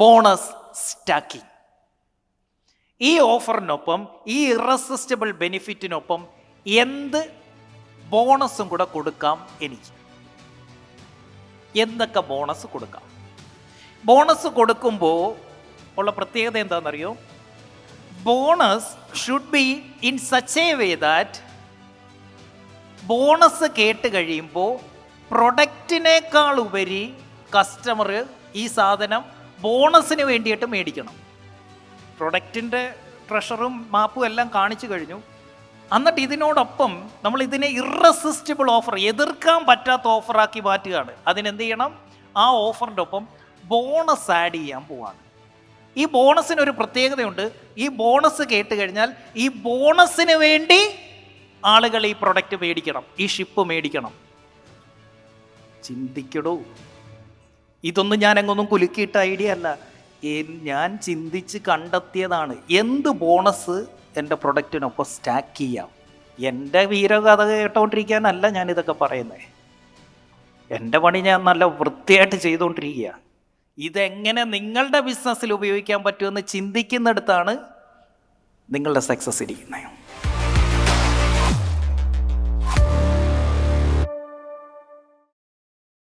Bonus stacking ഈ ഓഫറിനൊപ്പം ഈ irresistible ബെനിഫിറ്റിനൊപ്പം എന്ത് ബോണസും കൂടെ കൊടുക്കാം എനിക്ക്? എന്തൊക്കെ ബോണസ് കൊടുക്കാം? ബോണസ് കൊടുക്കുമ്പോൾ ഉള്ള പ്രത്യേകത എന്താണെന്നറിയോ? Bonus should be in such a way that bonus കേട്ട് കഴിയുമ്പോൾ പ്രൊഡക്റ്റിനേക്കാൾ ഉപരി കസ്റ്റമർ ഈ സാധനം ബോണസിന് വേണ്ടിയിട്ട് മേടിക്കണം. പ്രൊഡക്റ്റിന്റെ ട്രഷറും മാപ്പും എല്ലാം കാണിച്ചു കഴിഞ്ഞു. എന്നിട്ട് ഇതിനോടൊപ്പം നമ്മൾ ഇതിനെ ഇറസിസ്റ്റബിൾ ഓഫർ എതിർക്കാൻ പറ്റാത്ത ഓഫറാക്കി മാറ്റുകയാണ്. അതിനെന്ത് ചെയ്യണം? ആ ഓഫറിന്റെ ഒപ്പം ബോണസ് ആഡ് ചെയ്യാൻ പോവാണ്. ഈ ബോണസിന് ഒരു പ്രത്യേകതയുണ്ട്. ഈ ബോണസ് കേട്ട് കഴിഞ്ഞാൽ ഈ ബോണസിന് വേണ്ടി ആളുകൾ ഈ പ്രൊഡക്റ്റ് മേടിക്കണം ഈ ഷിപ്പ് മേടിക്കണം. ചിന്തിക്കടോ? ഇതൊന്നും ഞാൻ അങ്ങൊന്നും കുലുക്കിയിട്ട ഐഡിയ അല്ല. ഞാൻ ചിന്തിച്ച് കണ്ടെത്തിയതാണ്. എന്ത് ബോണസ് എന്റെ പ്രൊഡക്റ്റിനൊപ്പം സ്റ്റാക്ക് ചെയ്യാം? എന്റെ വീരകഥ കേട്ടോണ്ടിരിക്കാനല്ല ഞാൻ ഇതൊക്കെ പറയുന്നത് എന്റെ പണി ഞാൻ നല്ല വൃത്തിയായിട്ട് ചെയ്തുകൊണ്ടിരിക്കുക ഇതെങ്ങനെ നിങ്ങളുടെ ബിസിനസ്സിൽ ഉപയോഗിക്കാൻ പറ്റുമെന്ന് ചിന്തിക്കുന്നിടത്താണ് നിങ്ങളുടെ സക്സസ് ഇരിക്കുന്നത്